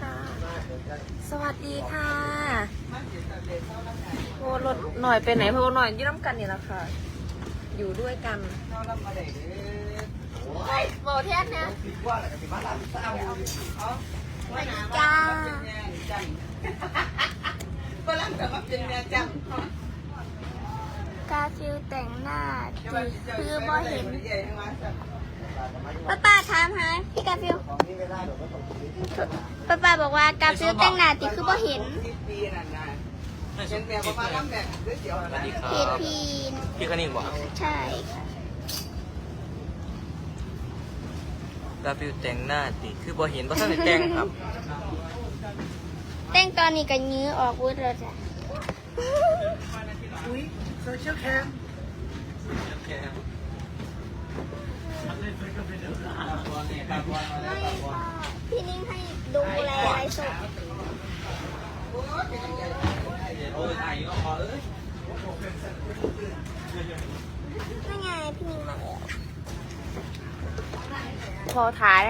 ค่ะ สวัสดีค่ะโอ้รถหน่อยไปไหนเพว่าหน่อยยืดน้ำกันนี่แหละค่ะ อยู่ด้วยกันไอ้ยโบเทสเนี่ยจ้าฝรั่งแต่มาเป็นแม่จังกาฟิลแต่งหน้าคือบ่เห็น ป้าป้าถามหาพี่กาฟิลป้าป้าบอกว่ากาฟิลแต่งหน้าติคือบ่เห็นสิบปีนั่นนะเป็นแม่ประมาณนั้นแหละเดี๋ยวสวัสดีครัเพจบพีนพี่คณิงบอกใช่ค่ะกาฟิวแต่งหน้าติคือบ่เห็นบ่ทันได้แต่งครับแต่งตอนนี้ก็ยื้อออกวุ้ดแล้วจ้ะอุ้ยโซเชียลแคม ไม่ค่ะ พี่นิ่งให้ดูแลไลฟ์สดนั่ไงพี่นิ่งมาแล้วพอถ่าย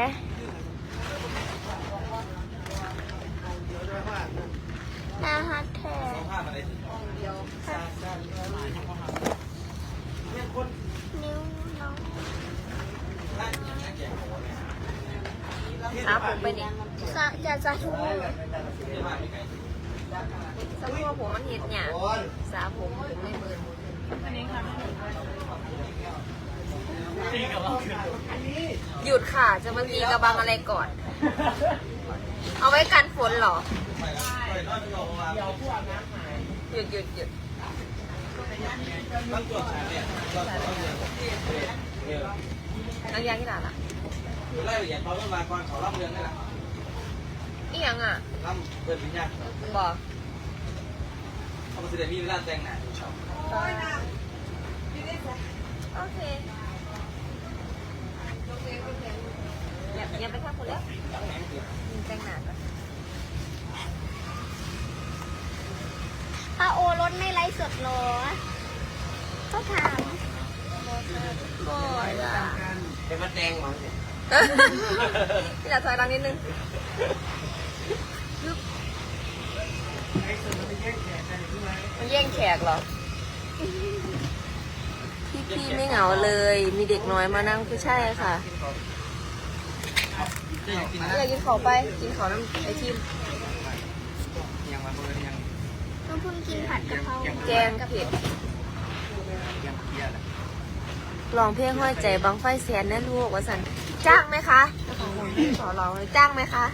น่าฮักแท้นิ้วง สาผมไปดิสาจะจะทูสมมติว่าผมมันเห็ดเนี่ยสาผมผมไม่เบิร์หยุดค่ะ จะมาตีกระบังอะไรก่อน เอาไว้กันฝนเหรอ หยุดหยุดหยุดนักยางที่ไหนล่ะ รายละเอียดเขาต้องมาก่อนเขารับเรื่องนี่แหละอีหยังอะรับเปิดวิญญาณบอกเขาบ่สิได้มีเวลาแต่งหน้าโอเคอย่าอย่าไปทักคนแล้วแต่งหน้าก่อนถ้าโอรถไม่ไลฟ์สดเหรอก็ถามบ่อยอะเป็นมาแต่งมั้งสิ พี่หลาถอยหลังนิดนึงมันแย่งแขกเหรอ พี่พี่ไม่เหงาเลย มีเด็กน้อยมานั่งคือใช่ค่ะกินอยากกินเขาไป กินเขาน้ำไอทีมยังมาเบิ่งยังน้ำพึ่งกินผัดกะเพราแกงเผ็ดยังเพียแหละลองเพลงห้อยใจบังไฟแสนแน่ลูกว่าสัน จ้างไหมคะขอร้องเลยจ้างไหมคะ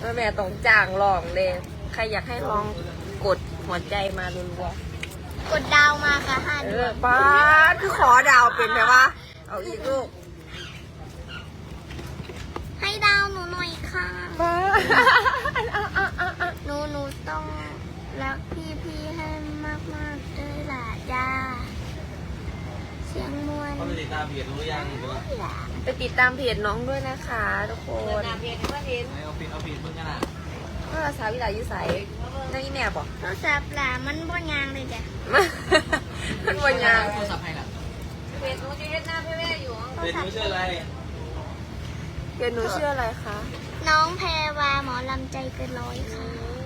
แม่แม่ต้องจ้างลองเลยใครอยากให้ลองกดหัวใจมารัวๆกดดาวมาค่ะห้าเอดวองป้าดคือขอดาวเป็นไหมวะเอาอีกลูกให้ดาวหนูหน่อยค่ะป้าหนูหนูต้องรักพี่พี่ๆให้มากมากๆด้วยล่ะจ้าเสียงมวลเขาไปติดตามเพจรู้ยังหรือว่าล่ะไปติดตามเพจน้องด้วยนะคะทุกคนให้เอาปิดเอาปิดเบิ่งกันน่ะก็สาววิไลยุใสนั่นอีแม่บอก โทรศัพท์ล่ะมันบ่ยางเลยจ้ะมันวันยางโทรศัพท์ให้น่ะเพจหนูจะเฮ็ดหน้าพี่แม่อยู่เป็นรู้ชื่ออะไรเพจหนูชื่ออะไรคะ น้องแพรวาหมอลำใจเกินร้อยค่ะ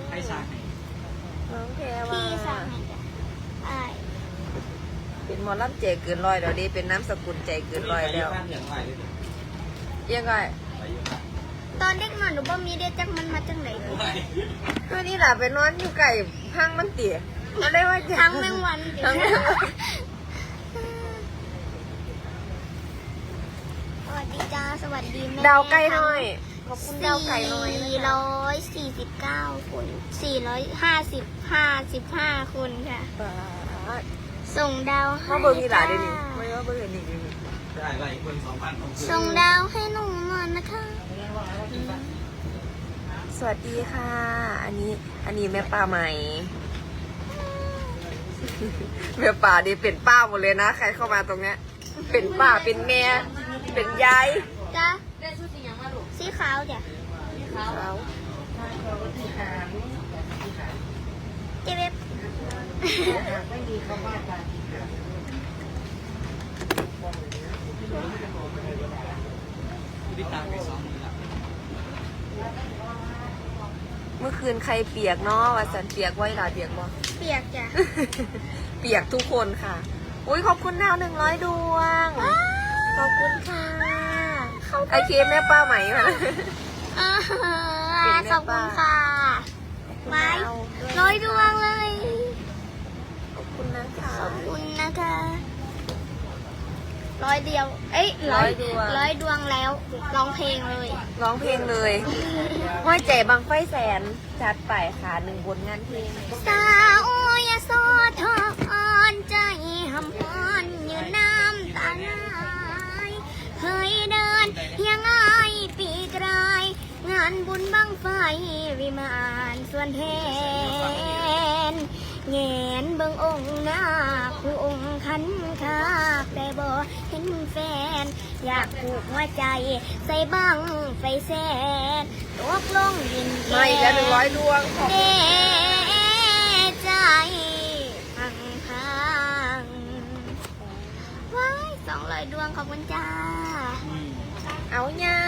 ให้สั่งน้องแพรวาพี่สั่งให้จ้ะใช่ เป็นหมอลำใจเกินร้อยแล้วดิเป็นน้ำสกุลใจเกินร้อยแล้วอย่างไรเลยยังไงไปอยู่ค่ะตอนเด็กหน่อยหนูบ่มีเด็กจักมันมาจังไหนก็นี่แหละไปนอนอยู่ไก่ห้างมันเตี๋ยมันได้ว่าจะทั้งแมงวันทั้งแมงวันสวัสดีจ้าสวัสดีแม่ดาวไก่หน่อยขอบคุณดาวไก่หน่อยสี่นะคะร้อยสี่สิบเก้าคนสี่ร้อยห้าสิบห้าสิบห้าคนค่ะป๊าด ส่งดาวให้มาเบิ่งอีหลาเดี๋ยวนี้จ้าไม่ว่าเบิ่งอันนี้เดี๋ยวนี้ได้ไรคนสองพันของคืนส่งดาวให้หนูหน่อยนะคะ สวัสดีค่ะ อันนี้อันนี้แม่ป้าใหม่แม่ป่านี่เป็นป้าหมดเลยนะ ใครเข้ามาตรงเนี้ย เป็นป้าเป็นแม่เป็นยายจ้าสีขาวจ้ะเขาเจ๊เว็บ ติดตามไปสองมือละเมื่อคืนใครเปียกเนาะว่าสันเปียกไว้หลายเปียกบ่เปียกจ้ะ เปียกทุกคนค่ะ อุ้ยขอบคุณดาวหนึ่งร้อยดวง ขอบคุณค่ะไอเคมแม่ป้าไหมมาอ่าขอบคุณค่ะไว้ร้อยดวงเลยขอบ คุณนะคะขอบคุณนะคะ ร้อยเดียว เอ้ยร้อยร้อยดวงแล้วร้องเพลงเลย ร้องเพลงเลยห้อยใจบังไฟแสน จัดไปค่ะหนึ่งบนงานเพลงสาวยาโสธรใจหำพอนอยู่น้ำตาไหลเคยเดินยังไงปีกลาย งานบุญบังไฟวิมานส่วนแทน แงนเบิ่งองค์หน้าผู้องค์ขันคาแต่บ่เห็นแฟน อยากผูกหัวใจ ใส่บังไฟแสนตกลงดินแกมาอีกแล้วหนึ่งร้อยดวงขอบเดคุณใจพังพังว้ายสองร้อยดวงขอบคุณจ้า เอาเงา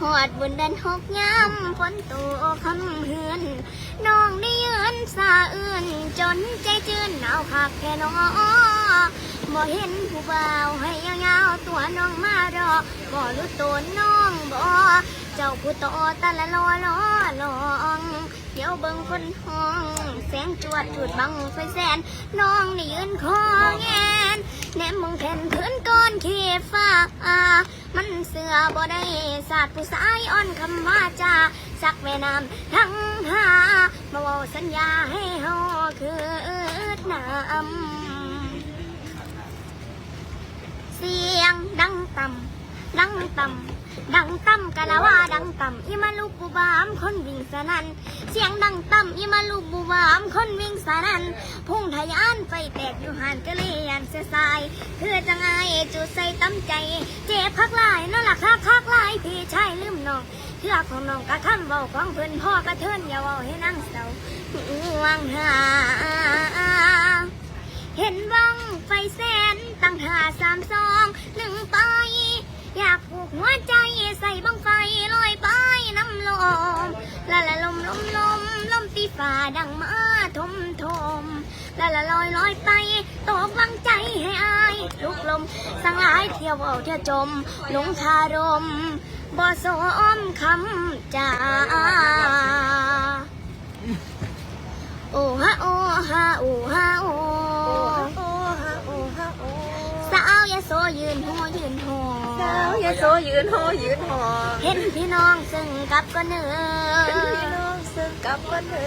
หอดบุญเดินหกย้ำฝนตกคำเฮือนน้องได้ยืนสาอื่น จนใจจืนหนาวคักแค่นอบ่เห็นผู้บ่าวให้ยาวๆตัวน้องมารอบ่รู้ตัวน้องบ่เจ้าผู้โตตะละลอลอลอง เดี๋ยวเบิ่งคนห้อง แสงจวดจุดบังไฟแสน น้องได้ยืนคอแงนแนมมองแผ่นพื้นก้อนเขฟ้า มันเสือบ่ได้ศาสตร์ผู้สายอ่อนคำว่าจาสักแม่น้ำทั้งหามาว้าสัญญาให้เฮาคือน้ำเสียงดังต่ำดังต่ำ ดังต่ำกะละว่าดังต่ำอีมาลูกบูบามคนวิ่งสนันเสียงดังต่ำอีมาลูกบูบามคนวิ่งสนันพุ่งทะยานไฟแตกอยู่หันกะเลยยันเสียสายเพื่อจะไงจุดใส่ตั้มใจ เจ็บพักลายนั่นล่ะคักคักลายพี่ชายลืมน้องเพื่อของน้องกะคำเบาของเพิ่อนพ่อกระเทินอย่าเว้าให้นั่งเศร้าห่วงหาเห็นวังไฟแสนตั้งหาสามสอง อยากผูกหัวใจใส่บังไฟลอยไปน้ำลมละละลมลมลมลมตีฝ่าดังมาทมทมละละลอยลอยไปตกบังใจให้อายลุกลมสังหลายเที่ยวเอาเที่ยวจมหลงคารมบ่สมคำจาโอ้ฮะโอ้ฮะโอ้ฮะโอ้ โอ้ฮะโอ้ฮะโอ้ สาวยา โซยืนหัวยืนหัวสาวยาโซยืนหอยืนหอเห็นพี่น้องซึ่งกับก็เนื้อเป็นพี่น้องซึ่งกับกันเถอ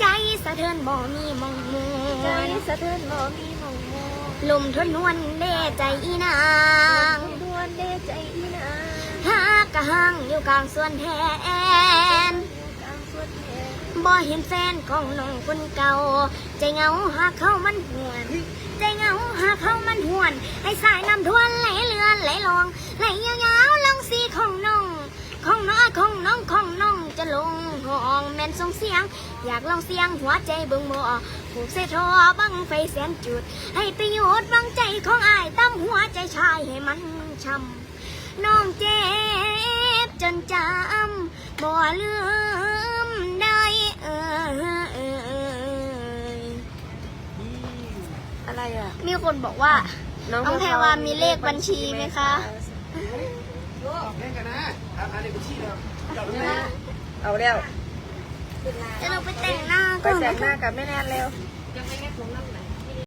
ใจสะเทือนบ่มีมองมัใจสะเทือนหมอมีมองมองลมทนนวลเด้ใจอีนางดวนเด้ใจอีนางหากกะหังอยู่กลางสวนแทนกลางสวนแทน บ่เห็นแฟนของน้องคนเก่า ใจเหงาหาเขามันหวนใจเหงาหาเขามันหวนให้สายน้ำทวนไหลเลือนไหลลองไหลยาวๆลงสีของน้องของน้องของน้องของน้องจะลงห้องแม่นส่งเสียง อยากลองเสียงหัวใจเบิ่งบ่ผูกเสทอบังไฟแสนจุด ให้ประโยชน์บังใจของอายตั้มหัวใจชายให้มันช้ำน้องเจ็บจนจำบ่ลืม อะไรอะ มีคนบอกว่า น้องแพรวามีเลขบัญชีไหมคะเล่นกันนะทำอะไรบัญชีเราจับเลยเอาแล้วจะลงไปแต่งหน้าไปก่อนแต่งนะหน้าคะกับแม่แนนเร็วยังไม่แค่ผมนั่งไหน